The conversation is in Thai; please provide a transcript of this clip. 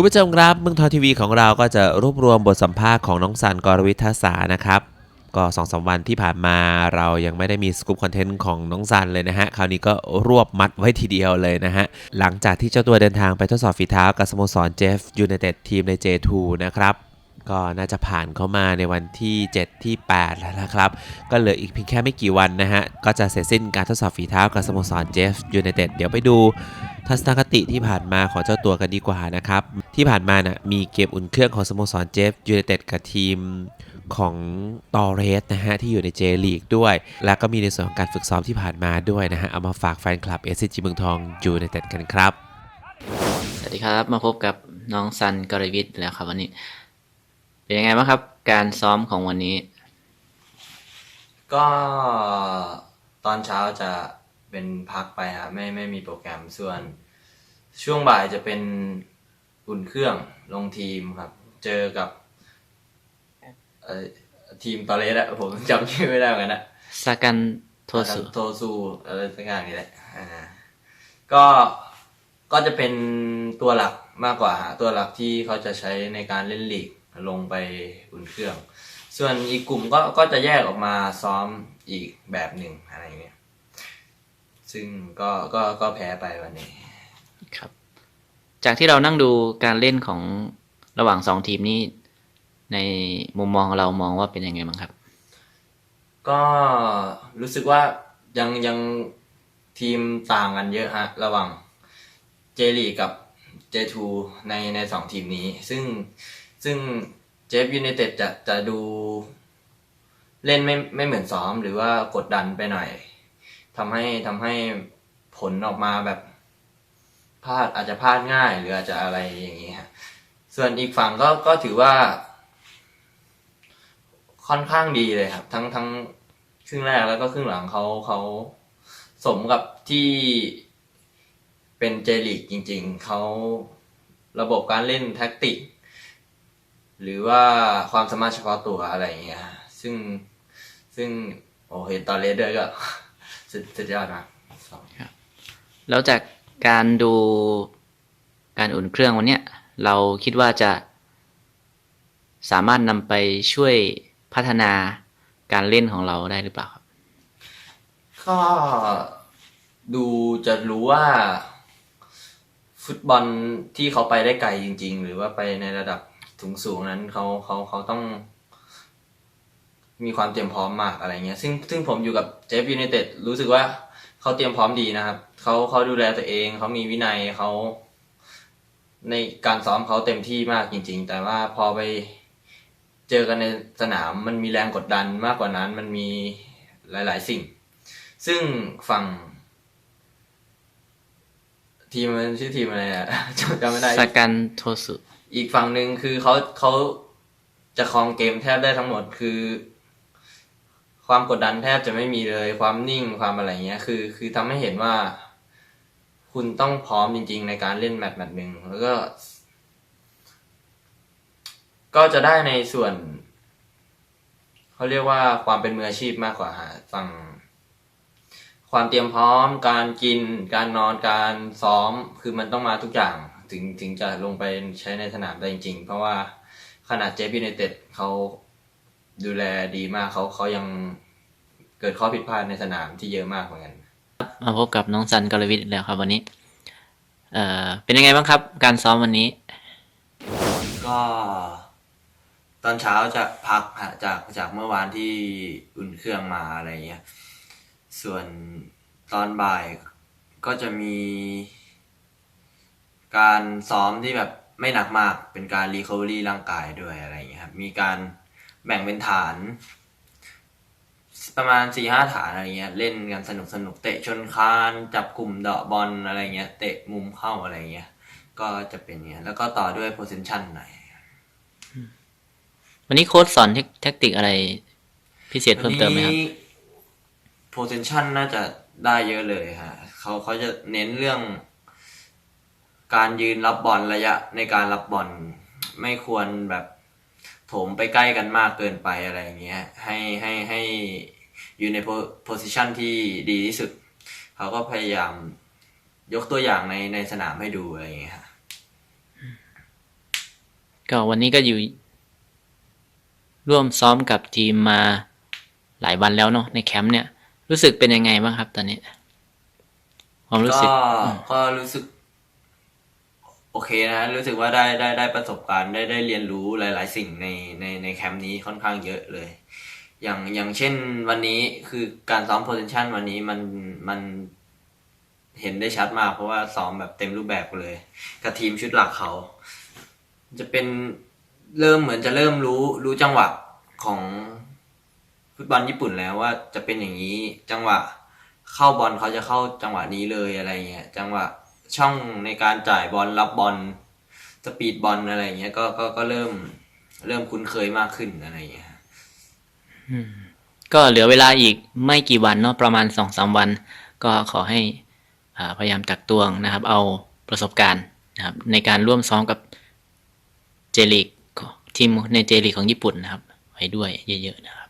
คุณผู้ชมครับเมืองทองทีวีของเราก็จะรวบรวมบทสัมภาษณ์ของน้องสันกรวิทยาสานะครับก็สองสามวันที่ผ่านมาเรายังไม่ได้มีสกู๊ปคอนเทนต์ของน้องซันเลยนะฮะ คราวนี้ก็รวบมัดไว้ทีเดียวเลยนะฮะ หลังจากที่เจ้าตัวเดินทางไปทดสอบฝีเท้ากับสโมสรเจฟยูไนเต็ดทีมใน J2 นะครับ ก็น่าจะผ่านเข้ามาในวันที่ 7 ที่ 8 แล้วนะครับ ก็เหลืออีกเพียงแค่ไม่กี่วันนะฮะ ก็จะเสร็จสิ้นการทดสอบฝีเท้ากับสโมสรเจฟยูไนเต็ดเดี๋ยวไปดูทัศนคติที่ผ่านมาของเจ้าตัวกันดีกว่านะครับ ที่ผ่านมานะ่ะมีเกมอุ่นเครื่องของสโมสรเจฟยูไนเต็ดกับทีมของตอเรสนะฮะ ที่อยู่ในเจลีกด้วย แล้วก็มีในส่วนของการฝึกซ้อมที่ผ่านมาด้วยนะฮะ เอามาฝากแฟนคลับเอสซีเมืองทองยูไนเต็ดกันครับ สวัสดีครับ มาพบกับน้องซันกรวิทย์แล้วครับวันนี้ เป็นยังไงบ้างครับ การซ้อมของวันนี้ ก็ตอนเช้าจะเป็นพักไปฮะไม่ไม่มีโปรแกรมส่วน ช่วงบ่ายจะเป็นอุ่นเครื่องลงทีมครับ เจอกับเอ่อทีมตอเลสอะผมจำชื่อไม่ได้เหมือนกันนะซากันโทสุโทซูอะไรสักอย่างนี้แหละอ่าก็ก็จะเป็นตัวหลักมากกว่าฮะตัวหลักที่เขาจะใช้ในการเล่นลีก ลงไปอุ่นเครื่อง ส่วนอีกกลุ่มก็ก็จะแยกออกมาซ้อมอีกแบบหนึ่งอะไรอย่างเงี้ยซึ่งก็ก็ก็แพ้ไปวันนี้ครับ จากที่เรานั่งดูการเล่นของระหว่างสองทีมนี้ ในมุมมองเรามองว่าเป็นยังไงบ้างครับ ก็รู้สึกว่ายังยังทีมต่างกันเยอะฮะ ระหว่างเจลีกับเจทูในในสองทีมนี้ ซึ่ง ซึ่งเจฟยูไนเต็ดจะจะดูเล่นไม่ไม่เหมือนซ้อมหรือว่ากดดันไปหน่อยทำให้ทำให้ผลออกมาแบบพลาดอาจจะพลาดง่ายหรืออาจจะอะไรอย่างนี้ฮะส่วนอีกฝั่งก็ก็ถือว่า ค่อนข้างดีเลยครับ ทั้งทั้งครึ่งแรกแล้วก็ครึ่งหลังเขาเขาสมกับที่เป็นเจลีกจริง ๆเขาระบบการเล่นแท็กติก หรือว่าความสามารถเฉพาะตัวอะไรอย่างเงี้ยซึ่งซึ่งโอ้เห็นตอนเลสด้วยก็สุดสุดยอดมากแล้วจากการดูการอุ่นเครื่องวันเนี้ยเราคิดว่าจะสามารถนำไปช่วยพัฒนาการเล่นของเราได้หรือเปล่าครับ ก็ดูจะรู้ว่า ฟุตบอลที่เขาไปได้ไกลจริง ๆ หรือว่าไปในระดับ สูงๆนั้นเขาเขาเขาต้อง มีความเตรียมพร้อมมากอะไรเงี้ย ซึ่งซึ่งผมอยู่กับเจฟยูไนเต็ดรู้สึกว่าเขาเตรียมพร้อมดีนะครับเขาเขาดูแลตัวเอง เขามีวินัยเขาในการซ้อมเขาเต็มที่มากจริง ๆ แต่ว่าพอไปเจอกันในสนามมันมีแรงกดดันมากกว่านั้น มันมีหลาย ๆ สิ่ง ซึ่งฝั่ง ทีมมันชื่อทีมอะไรอะจำไม่ได้ซากันโทสุ อีกฝั่งหนึ่งคือเขาเขาจะครองเกมแทบได้ทั้งหมดคือ ความกดดันแทบจะไม่มีเลย ความนิ่งความอะไรเงี้ย คือ คือทำให้เห็นว่า คุณต้องพร้อมจริง ๆ ในการเล่นแมตช์แมตช์หนึ่งแล้วก็ ก็จะได้ในส่วนเขาเรียกว่าความเป็นมืออาชีพมากกว่าฝั่งความเตรียมพร้อม การกิน การนอนการซ้อม คือมันต้องมาทุกอย่าง ถึงถึงจะลงไปใช้ในสนามได้จริง ๆ เพราะว่าขนาดเจฟีในเต็ดเขาดูแลดีมากเขาเขายังเกิดข้อผิดพลาดในสนามที่เยอะมากเหมือนกันมาพบกับน้องซันกรวิทย์อีกแล้วครับวันนี้ เอ่อเป็นยังไงบ้างครับ การซ้อมวันนี้ ก็ ตอนเช้าจะพักฮะจากจากเมื่อวานที่อุ่นเครื่องมาอะไรเงี้ย ส่วนตอนบ่ายก็จะมี การซ้อมที่แบบไม่หนักมากเป็นการรีค o เวอรี่ร่างกายด้วยอะไรเงี้ยครับมีการแบ่งเป็นฐาน ประมาณสี่ห้าฐานอะไรเงี้ยเล่นกันสนุกสนุกเตะชนคานจับกลุ่มเดาะบอลอะไรเงี้ยเตะมุมเข้าอะไรเงี้ยก็จะเป็นอย่างเงี้ยแล้วก็ต่อด้วย position หน่อยวันนี้โค้ชสอนเทคแทคติกอะไรพิเศษเพิ่มเติมไหมครับวันนี้ position น่าจะได้เยอะเลยฮะเขาเขาจะเน้นเรื่อง การยืนรับบอลระยะในการรับบอลไม่ควรแบบโถมไปใกล้กันมากเกินไปอะไรอย่างเงี้ยให้ให้ให้อยู่ใน position ที่ดีที่สุด เขาก็พยายามยกตัวอย่างในในสนามให้ดูอะไรอย่างเงี้ยฮะก็วันนี้ก็อยู่ ร่วมซ้อมกับทีมมาหลายวันแล้วเนาะในแคมป์เนี่ย รู้สึกเป็นยังไงบ้างครับตอนนี้ความรู้สึกก็อืมก็รู้สึกโอเคนะรู้สึกว่าได้ได้ได้ประสบการณ์ได้ได้เรียนรู้หลาย ๆ สิ่งในในในแคมป์นี้ค่อนข้างเยอะเลย อย่างอย่างเช่นวันนี้คือการซ้อมโพ i ชันวันนี้มันมันเห็นได้ชัดมากเพราะว่าซ้อมแบบเต็มรูปแบบเลย กับทีมชุดหลักเขา จะเป็นเริ่มเหมือนจะเริ่มรู้รู้จังหวะของฟุตบอลญี่ปุ่นแล้วว่าจะเป็นอย่างนี้จังหวะเข้าบอลเขาจะเข้าจังหวะนี้เลยอะไรเงี้ยจังหวะ ช่องในการจ่ายบอลรับบอลสปีดบอลอะไรเงี้ยก็ก็ก็เริ่มเริ่มคุ้นเคยมากขึ้นอะไรเงี้ยก็เหลือเวลาอีกไม่กี่วันเนาะประมาณสองสามวัน ก็ขอให้พยายามตักตวงนะครับ เอาประสบการณ์นะครับ ในการร่วมซ้อมกับเจลีกทีมในเจลีกของญี่ปุ่นนะครับ ไว้ด้วยเยอะๆนะครับ